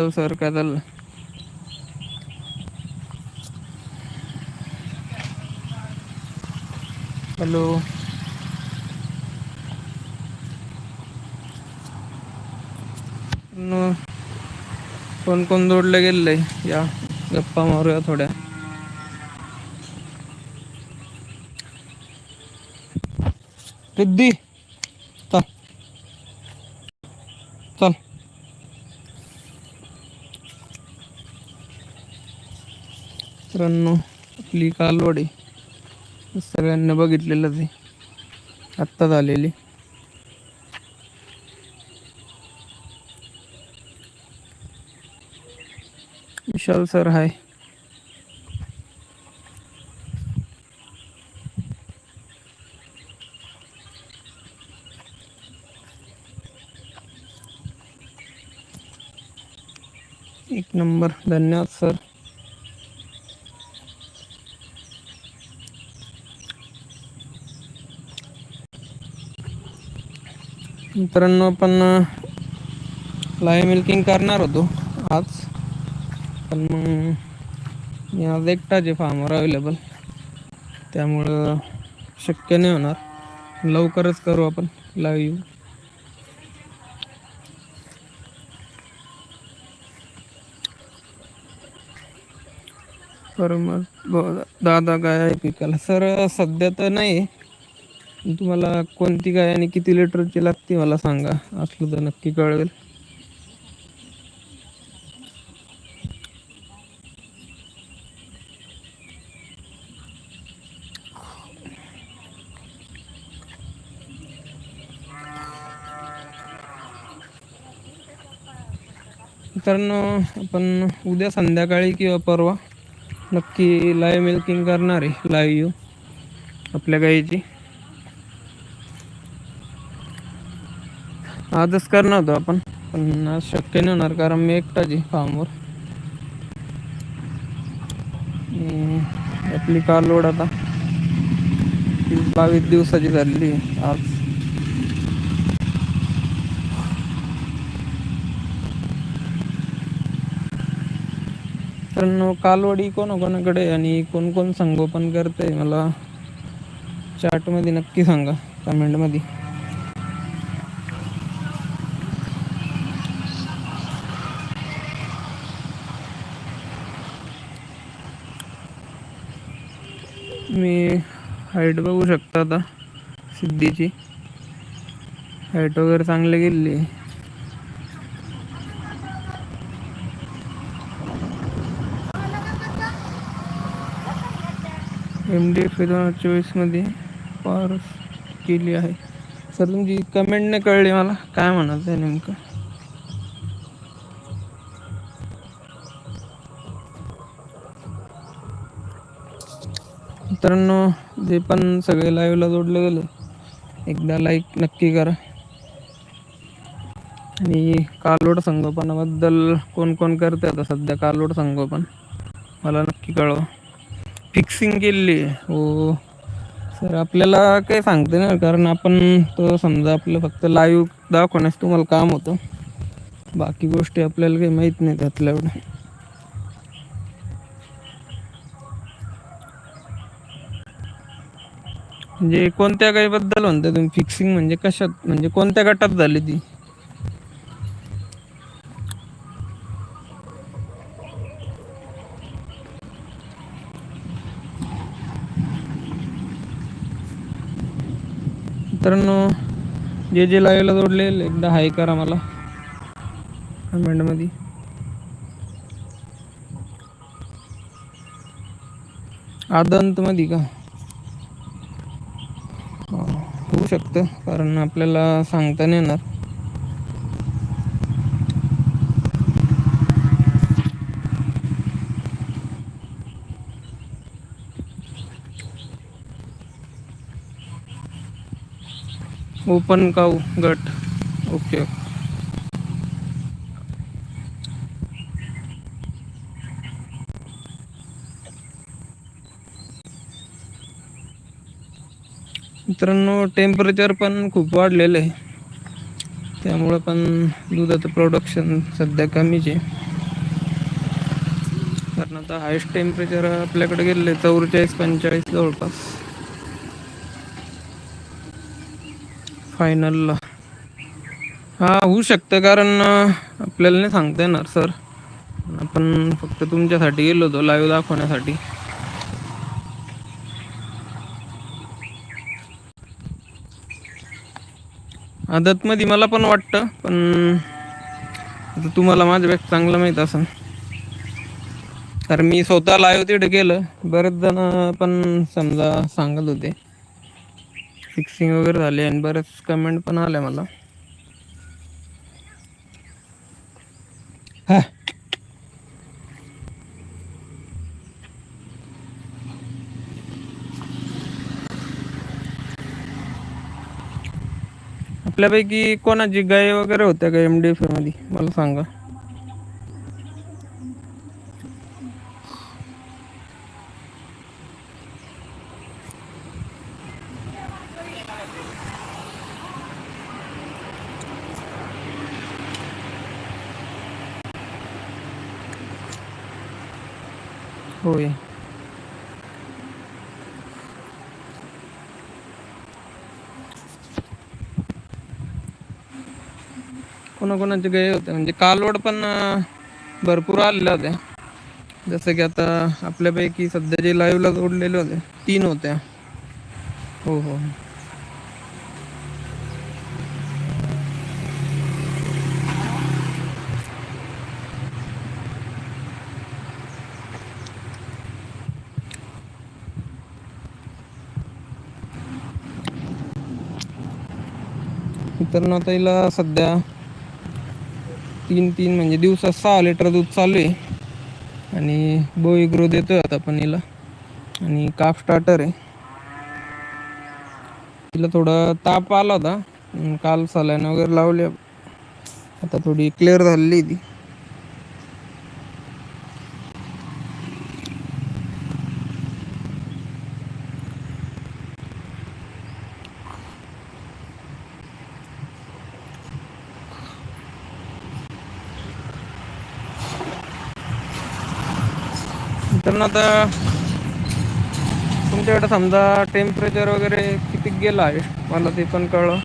Sir काय चाललं hello. कोण कोण जोडलं गेलं आहे या गप्पा मारूया थोड्या. रिद्धी चल. चल. मित्रांनो आपली कालवाडी. सगळ्यांनी बघितलेलं ते. आत्ताच आलेली विशाल सर हाय. एक नंबर धन्यवाद सर. मित्रांनो आपण लाईव्ह मिल्किंग करणार होतो आज. पण मग मी आज एकटाच आहे फार्मवर अवेलेबल त्यामुळं शक्य नाही होणार. लवकरच करू आपण लाईव्ह बरं मग दादा काय आहे पिकाला? सर सध्या तर नाही आहे तुम्हाला कोणती गाय आणि किती लिटरची लागते मला सांगा. असलं तर नक्की कळेल तर आपण उद्या संध्याकाळी किंवा परवा नक्की लाईव्ह मिल्किंग करणार आहे लाईव्ह आपल्या गाईची. आजच करणार होतो आपण पण आज शक्य नाही होणार कारण मी एकटाच आहे फार्मवर. आपली कार लोड आता वीस बावीस दिवसाची झालेली आहे आज. तर कालवडी कोणाकोणाकडे आणि कोण कोण संगोपन करते मला चार्टमध्ये नक्की सांगा कमेंटमध्ये मी हाईट बघू शकता आता सिद्धीची. हाईट वगैरे चांगली गेलेली आहे. एम डी एफ दोन हजार चोवीसमध्ये पार केली आहे. सर तुमची कमेंटने कळली मला. काय म्हणायचं आहे नेमकं? मित्रांनो जे पण सगळे लाईव्हला जोडले गेले. एकदा लाईक नक्की करा. आणि कालोड संगोपनाबद्दल कोण कोण करते आता सध्या कालोड संगोपन? मला नक्की कळवा. फिक्सिंग केलेली आहे हो. सर आपल्याला काही सांगते ना कारण आपण तो समजा आपलं फक्त लाईव्ह दाखवण्यास तुम्हाला काम होतं. बाकी गोष्टी आपल्याला काही माहीत नाही त्यातल्या एवढं म्हणजे कोणत्या गाईबद्दल म्हणता तुम्ही? फिक्सिंग म्हणजे कशात? म्हणजे कोणत्या गटात झाली ती? मित्रांनो जे जे लाईव्हला जोडले एकदा हाय करा मला. कमेंटमध्ये आदंतमध्ये का हा, होऊ शकतं कारण आपल्याला सांगता नाही येणार. ओपन काऊ गट. ओके मित्रांनो टेम्परेचर पण खूप वाढलेलं आहे. त्यामुळं पण दुधाचं प्रोडक्शन सध्या कमीच आहे. कारण आता हायस्ट टेम्परेचर आपल्याकडे गेले चौवेचाळीस पंचेचाळीस जवळपास. फायनलला हा होऊ शकतं कारण आपल्याला नाही सांगता येणार सर आपण फक्त तुमच्यासाठी गेलो होतो लाईव्ह दाखवण्यासाठी. आदतमध्ये मला पण वाटतं पण आता तुम्हाला माझ्यापेक्षा चांगलं माहीत असं कारण मी स्वतः लाईव्ह तिथे गेलं बरेच जण पण समजा सांगत होते. फिक्सिंग वगैरे झाले आणि बरेच कमेंट पण आल्या मला. हा. आपल्यापैकी कोणाची गाय वगैरे होत्या का एम डी एफमध्ये? मला सांगा. होय. कोणाकोणाचे गाय होते. म्हणजे कालवड पण भरपूर आलेल्या होत्या. जसं की आता आपल्यापैकी सध्या जे लाईव्हला जोडलेले होते तीन होत्या. हो हो. तर ना हिला सध्या तीन तीन म्हणजे दिवसात सहा लिटर दूध चालू आहे. आणि बोई ग्रो देतोय आता पण हिला. आणि काफ स्टार्टर आहे. तिला थोडा ताप आला होता. काल सलाईन वगैरे लावले. आता थोडी क्लिअर झालेली ती. मित्रांनो आता तुमच्याकडे समजा टेम्परेचर वगैरे किती गेलं आहे? मला ते पण कळलं.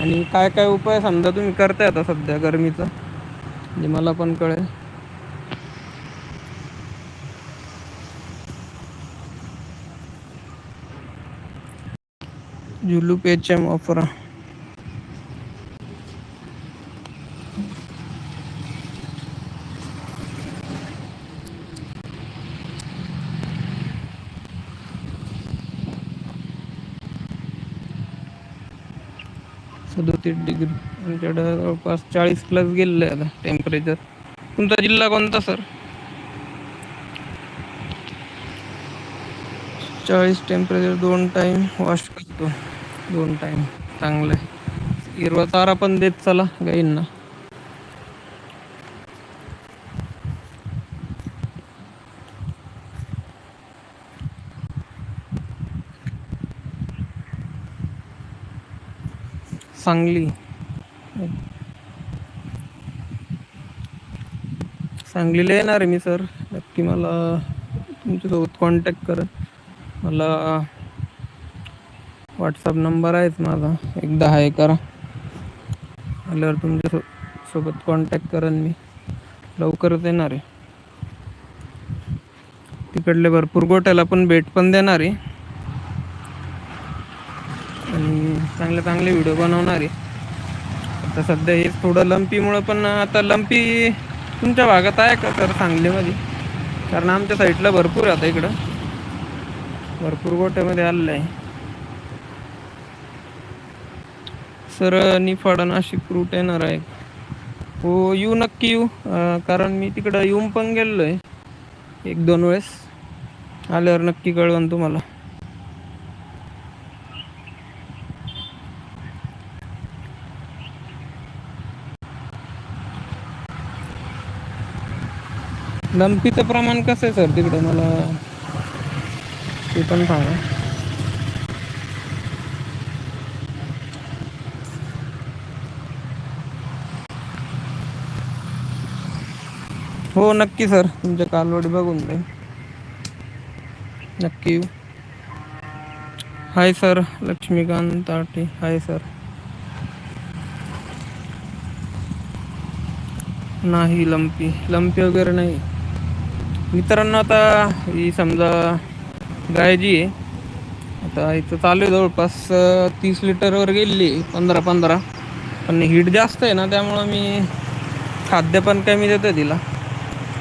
आणि काय काय उपाय समजा तुम्ही करताय आता सध्या गरमीचा? म्हणजे मला पण कळेल. जुलूप एच एम वापरा. सदोतीस डिग्री आमच्याकडं जवळपास चाळीस प्लस गेलेलं आहे आता टेम्परेचर तुमचा जिल्हा कोणता सर चाळीस टेम्परेचर दोन टाईम वॉश करतो. दोन टाईम चांगलं आहे. हिरवा चारा पण देत चला गाईंना. सांगली. सांगलीला येणार आहे मी सर. नक्की मला तुमच्यासोबत कॉन्टॅक्ट करा मला व्हॉट्सअप नंबर आहेच माझा. एकदा हाय करा. आल्यावर तुमच्यासोबत कॉन्टॅक्ट करेन मी. लवकरच येणार आहे. तिकडले भरपूर गोट्याला पण भेट पण देणार आहे आणि चांगले चांगले व्हिडिओ बनवणार आहे. आता सध्या हे थोडं लंपीमुळं पण आता लंपी तुमच्या भागात आहे का तर सांगलीमध्ये? कारण आमच्या साईडला भरपूर आता इकडं. भरपूर गोट्यामध्ये आलेलं आहे. सर निफाड नाशिक रूट येणार आहे. हो येऊ नक्की येऊ. कारण मी तिकडं येऊन पण गेलो आहे. एक दोन वेळेस. आल्यावर नक्की कळवण तुम्हाला. लंपीचं प्रमाण कसं आहे सर तिकडं? मला ते पण सांगा. हो नक्की सर. तुमच्या कालवडी बघून जाईल नक्की hi sir. Laxmikant Aate hi sir. नाही लंपी. लंपी वगैरे नाही. मित्रांनो आता ही समजा गाय जी आहे. आता इथं चालू आहे जवळपास तीस लिटरवर गेलेली पंधरा पंधरा. पण हीट जास्त आहे ना त्यामुळं मी खाद्य पण कमी देतो तिला.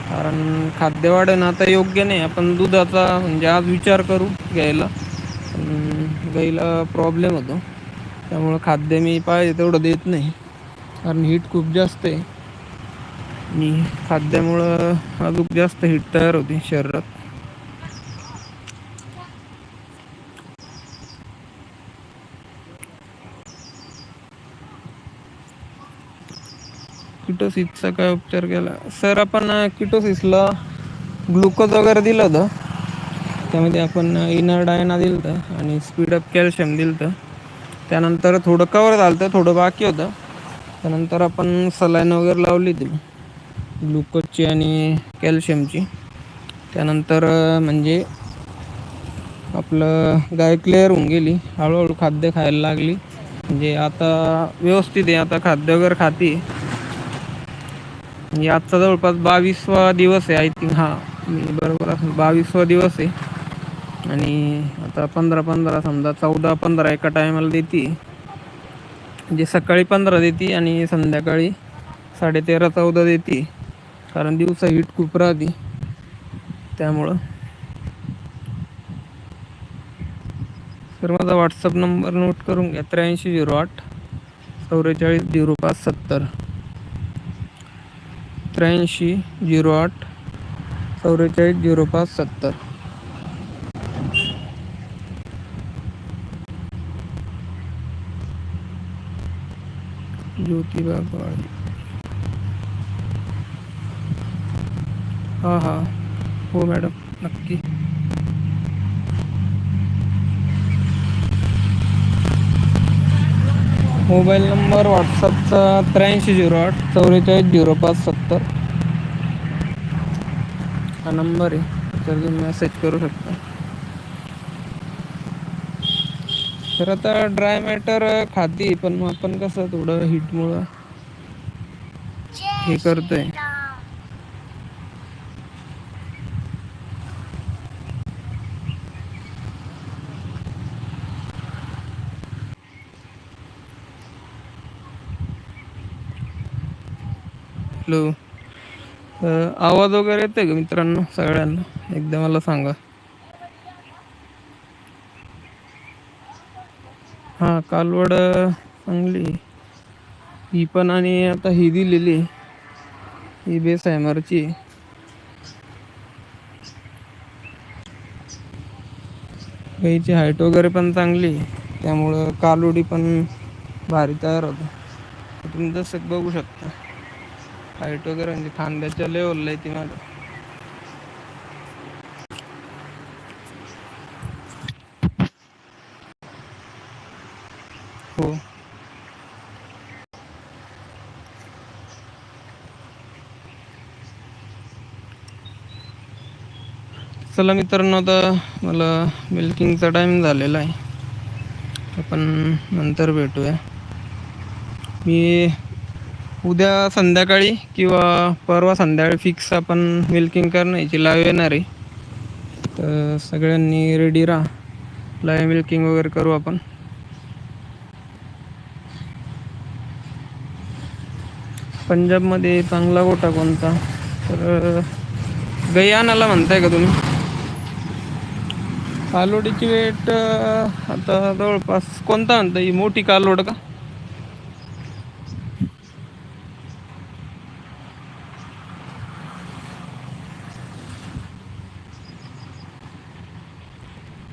कारण खाद्य वाढवणं आता योग्य नाही. आपण दुधाचा म्हणजे आज विचार करू घ्यायला. पण गाईला प्रॉब्लेम होतो. त्यामुळं खाद्य मी पाहिजे तेवढं देत नाही. कारण हीट खूप जास्त आहे. आणि खाद्यामुळं अजून जास्त हीट तयार होते शरीरात. किटोसिसचा काय उपचार केला? सर आपण किटोसिसला ग्लुकोज वगैरे दिलं होतं. त्यामध्ये आपण इनर डायना दिलं होतं आणि स्पीडअप कॅल्शियम दिलं होतं त्यानंतर थोडं कवर झालं होतं थोडं बाकी होतं. त्यानंतर आपण सलाईन वगैरे लावली होती. ग्लुकोजची आणि कॅल्शियमची. त्यानंतर म्हणजे आपलं गाय क्लिअर होऊन गेली. हळूहळू खाद्य खायला लागली. म्हणजे आता व्यवस्थित आहे. आता खाद्य वगैरे खाते. म्हणजे आजचा जवळपास बावीसवा दिवस आहे आय थिंक हा मी बरोबर असेल. बावीसवा दिवस आहे. आणि आता पंधरा पंधरा समजा चौदा पंधरा एका टायमाला देते. म्हणजे सकाळी पंधरा देते आणि संध्याकाळी साडेतेरा चौदा देते. कारण दिवसा हीट खूप राहते. त्यामुळं. तर माझा व्हॉट्सअप नंबर नोट करून घ्या. त्र्याऐंशी झिरो आठ चौवेचाळीस झिरो पाच सत्तर. त्र्याऐंशी झिरो आठ चौवेचाळीस झिरो पाच सत्तर. ज्योतिबा बाळी. हां हां. हो मॅडम. नक्की. मोबाईल नंबर व्हॉट्सअपचा त्र्याऐंशी झिरो आठ चौवेचाळीस झिरो पाच सत्तर. हा नंबर आहे. तर तुम्ही मेसेज करू शकता. तर आता ड्राय मॅटर खाती पण मग आपण कसं थोडं हीटमुळं हे करतोय. हॅलो आवाज वगैरे येते का मित्रांनो सगळ्यांना? एकदा मला सांगा. हां कालवड चांगली ही पण आणि आता ही दिलेली ही बेस हॅमरची मरची गाईची हाईट वगैरे पण चांगली त्यामुळं कालोडी पण भारी तयार होतं. तुम्ही जसं बघू शकता. हाईट वगैरे म्हणजे खांद्याच्या लेवलला आहे ती माझं हो. चला मित्रांनो आता मला मिल्किंगचा टाईम झालेला आहे. आपण नंतर भेटूया. मी उद्या संध्याकाळी किंवा परवा संध्याकाळी फिक्स आपण मिल्किंग करण्याची लाईव्ह येणार आहे. तर सगळ्यांनी रेडी राहा. लाईव्ह मिल्किंग वगैरे करू आपण. पंजाबमध्ये चांगला गोटा कोणता? तर गयानाला म्हणताय का तुम्ही? कालोडीची वेट आता जवळपास कोणता म्हणता? ही मोठी कालोड का?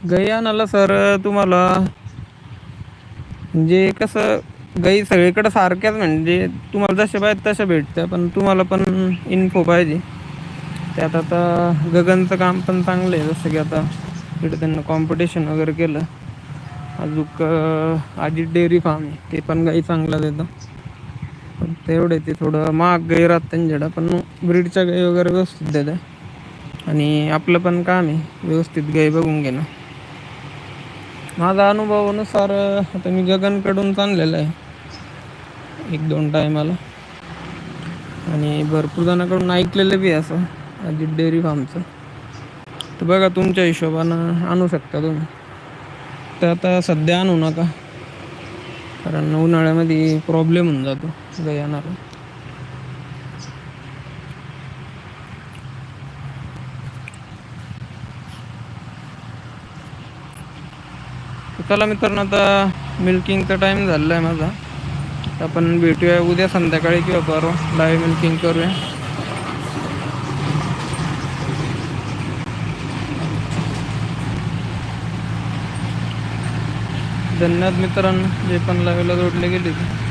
गाई सर तुम्हाला? म्हणजे कसं गाई सगळीकडं सारख्याच म्हणजे तुम्हाला जशा पाहिजे तशा भेटते पण तुम्हाला पण इन्फो पाहिजे. त्यात आता गगनचं काम पण चांगलं आहे जसं की आता इकडे त्यांना कॉम्पिटिशन वगैरे केलं. अजून आजित डेअरी फार्म आहे ते पण गाई चांगला देतं. पण तेवढे ते थोडं महाग गाई राहत त्यांच्याकडं पण ब्रीडच्या गाई वगैरे व्यवस्थित देतं. आणि आपलं पण काम आहे व्यवस्थित गाई बघून घेणं. माझा अनुभवानुसार आता मी गगनकडून चाललेलं आहे. एक दोन टायमाला आणि भरपूर जणांकडून ऐकलेलं बी आहे असं अजित डेअरी फार्मचं. तर बघा तुमच्या हिशोबानं आणू शकता तुम्ही. तर आता सध्या आणू नका. कारण उन्हाळ्यामध्ये प्रॉब्लेम होऊन जातो गाई येणार. चला मित्रांनो आता मिल्किंगचा टाईम झालेला आहे माझा. आपण भेटूया उद्या संध्याकाळी किंवा परवा. लाईव्ह मिल्किंग करूया. धन्यवाद मित्रांनो जे पण लाईव्हला जोडले गेले ते.